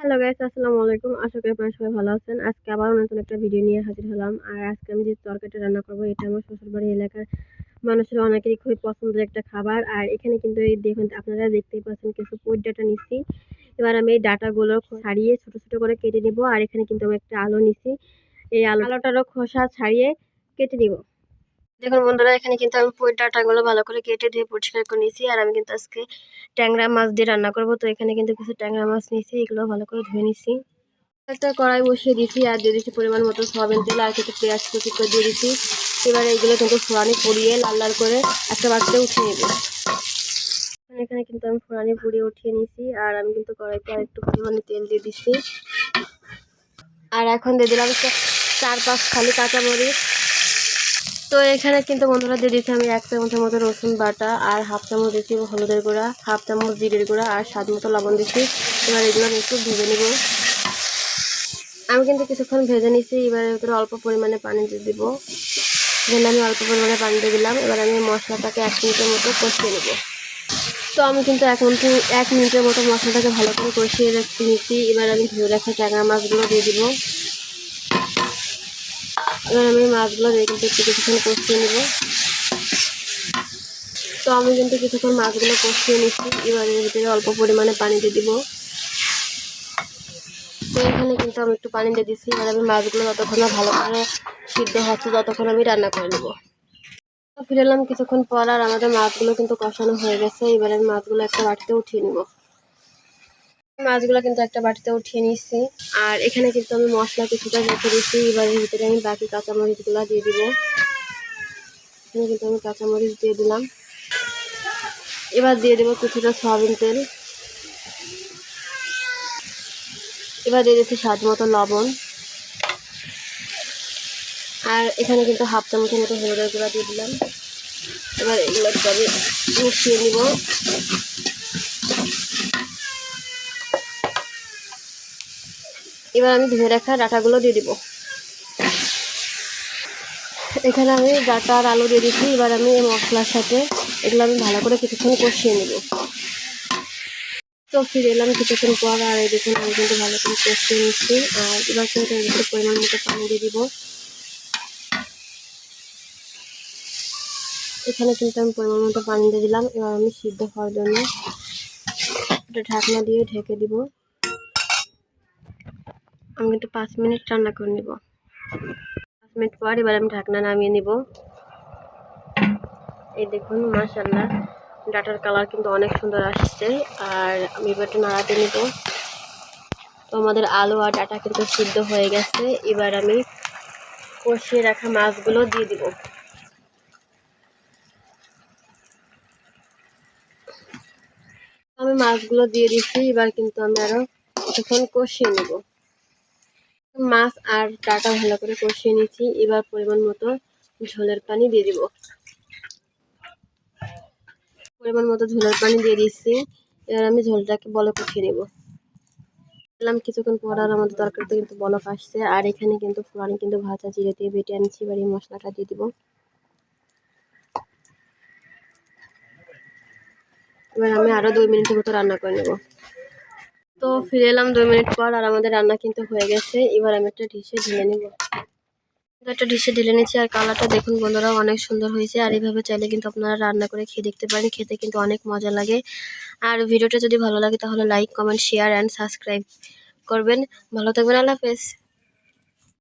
Hello guys আসসালামু আলাইকুম। আশা করি আপনারা সবাই ভালো আছেন। আজকে আবার নতুন একটা ভিডিও নিয়ে হাজির হলাম। আর আজকে আমি যে তরকারিটা রান্না করব, এটা আমার শ্বশুরবাড়ি এলাকার মানুষের অনেকেরই খুবই পছন্দের একটা খাবার। আর এখানে কিন্তু এই দেখুন, আপনারা দেখতেই পাচ্ছেন কিছু পুট ডাটা নিচ্ছি। এবার আমি এই ডাটাগুলো ছাড়িয়ে ছোট ছোট করে কেটে নিব। আর এখানে কিন্তু আমি একটা আলু নিছি এই আলু আলুটারও খোসা ছাড়িয়ে কেটে নিব। দেখুন বন্ধুরা, এখানে কিন্তু আমি পুঁই ডাঁটাগুলো ভালো করে কেটে ধুয়ে পরিষ্কার করে নিয়েছি, আর আমি কিন্তু আজকে ট্যাংরা মাছ দিয়ে রান্না করব। তো এখানে কিন্তু কিছু ট্যাংরা মাছ নিয়েছি, এগুলো ভালো করে ধুয়ে নিছি একটা কড়াই বসিয়ে দিয়েছি, আর দিয়ে দিচ্ছি পরিমাণ মতো সয়াবিন তেল, আর কিছু পেঁয়াজ কুচি করে দিয়ে দিচ্ছি এবার এইগুলো কিন্তু ফোড়ানি পুড়িয়ে লাল লাল করে একটা বাটিতে উঠিয়ে নেব। এখানে কিন্তু আমি ফোড়ানি পুড়িয়ে উঠিয়ে নিয়েছি, আর আমি কিন্তু কড়াইতে আর একটু পরিমাণে তেল দিয়ে দিচ্ছি আর এখন দিয়ে দিলাম চার পাঁচ খালি কাঁচামরিচ তো এখানে কিন্তু বন্ধুরা দিয়ে দিচ্ছি আমি এক চামচের মতো রসুন বাটা আর হাফ চামচ দিচ্ছি হলুদের গুঁড়া, হাফ চামচ জিরের গুঁড়া আর স্বাদ মতো লবণ দিচ্ছি এবার এগুলো একটু ভেজে নিব। আমি কিন্তু কিছুক্ষণ ভেজে নিচ্ছি এবার ভিতরে অল্প পরিমাণে পানি দিয়ে দিব। এখানে আমি অল্প পরিমাণে পানি দিয়ে দিলাম। এবার আমি মশলাটাকে এক মিনিটের মতো কষিয়ে নেব। তো আমি কিন্তু এক মিনিট, এক মিনিটের মতো মশলাটাকে ভালো করে কষিয়ে রেখে নিচ্ছি এবার আমি ধুয়ে রাখা ট্যাংরা মাছগুলো দিয়ে দিব। এবার আমি মাছগুলো কিন্তু একটু কিছুক্ষণ কষিয়ে নেব। তো আমি কিন্তু কিছুক্ষণ মাছগুলো কষিয়ে নিচ্ছি। এবার এর ভিতরে অল্প পরিমাণে পানি দিয়ে দিব। তো এখানে কিন্তু আমি একটু পানি দিয়ে দিচ্ছি। এবার আমি মাছগুলো যতক্ষণ ভালো করে সিদ্ধ হচ্ছে, ততক্ষণ আমি রান্না করে নেব। ফিরে এলাম কিছুক্ষণ পর আর আমাদের মাছগুলো কিন্তু কষানো হয়ে গেছে। এবার আমি মাছগুলো একটা বাটিতে উঠিয়ে নেব। মাছগুলো কিন্তু একটা বাটিতে উঠিয়ে নিচ্ছি আর এখানে কিন্তু আমি মশলা কিছুটা রেখে দিচ্ছি এবারের ভিতরে আমি বাকি কাঁচামরিচগুলো দিয়ে দিব। এখানে কিন্তু আমি কাঁচামরিচ দিয়ে দিলাম। এবার দিয়ে দেবো কিছুটা সয়াবিন তেল। এবার দিয়ে দিচ্ছি স্বাদ মতো লবণ। আর এখানে কিন্তু হাফ চামচের মতো হলুদের গুঁড়া দিয়ে দিলাম। এবার এগুলো মিশিয়ে নিব। এবার আমি ধুয়ে রাখা ডাটাগুলো দিয়ে দিব। এখানে আমি ডাটা আর আলু দিয়ে দিচ্ছি এবার আমি মশলার সাথে এগুলো আমি ভালো করে কিছুক্ষণ কষিয়ে নেব। তো ফিরে এলাম কিছুক্ষণ পর, আর এই দেখুন আমি কিন্তু ভালো করে কষিয়ে নিচ্ছি আর এবার কিন্তু এর পরিমাণ মতো পানি দিয়ে দিব। এখানে কিন্তু আমি পরিমাণ মতো পানি দিয়ে দিলাম, এবার আমি সিদ্ধ হওয়ার জন্য ঢাকনা দিয়ে ঢেকে দিব। আমি কিন্তু পাঁচ মিনিট রান্না করে নিব। পাঁচ মিনিট পর এবার আমি ঢাকনা নামিয়ে নিব। এই দেখুন মাশাল্লাহ ডাটার কালার কিন্তু অনেক সুন্দর আসছে। আর আমি এবার একটু নাড়াতে নিব। তো আমাদের আলু আর ডাটা কিন্তু সিদ্ধ হয়ে গেছে। এবার আমি কষিয়ে রাখা মাছগুলো দিয়ে দিব। আমি মাছগুলো দিয়ে দিচ্ছি এবার কিন্তু আমি আরও কিছুক্ষণ কষিয়ে নেব। মাছ আর ডাটা ভালো করে কষিয়ে নিচ্ছি এবার পরিমাণ মতো ঝোলের পানি দিয়ে দিব। পরিমাণ মতো ঝোলের পানি দিয়ে দিচ্ছি এবার আমি ঝোলটাকে বলে কষিয়ে নেব। দিলাম কিছুক্ষণ পর আর আমাদের তরকারিতে কিন্তু বলক আসছে। আর এখানে কিন্তু ফোড়ানি কিন্তু ভাজা জিরে দিয়ে বেটে আনছি। এবার এই মশলাটা দিয়ে দিব। এবার আমি আরও দুই মিনিটের মতো রান্না করে নেব। তো ফিরে এলাম দুই মিনিট পর আর আমাদের রান্না কিন্তু হয়ে গেছে। এবার আমি একটা ডিশে ঢেলে নেব। একটা ডিশে ঢেলে নিচ্ছি আর কালারটা দেখুন বন্ধুরা অনেক সুন্দর হয়েছে। আর এইভাবে চাইলে কিন্তু আপনারা রান্না করে খেয়ে দেখতে পারেন। খেতে কিন্তু অনেক মজা লাগে। আর ভিডিওটা যদি ভালো লাগে তাহলে like, comment share and subscribe করবেন। ভালো থাকবেন, আল্লাহ হাফেজ।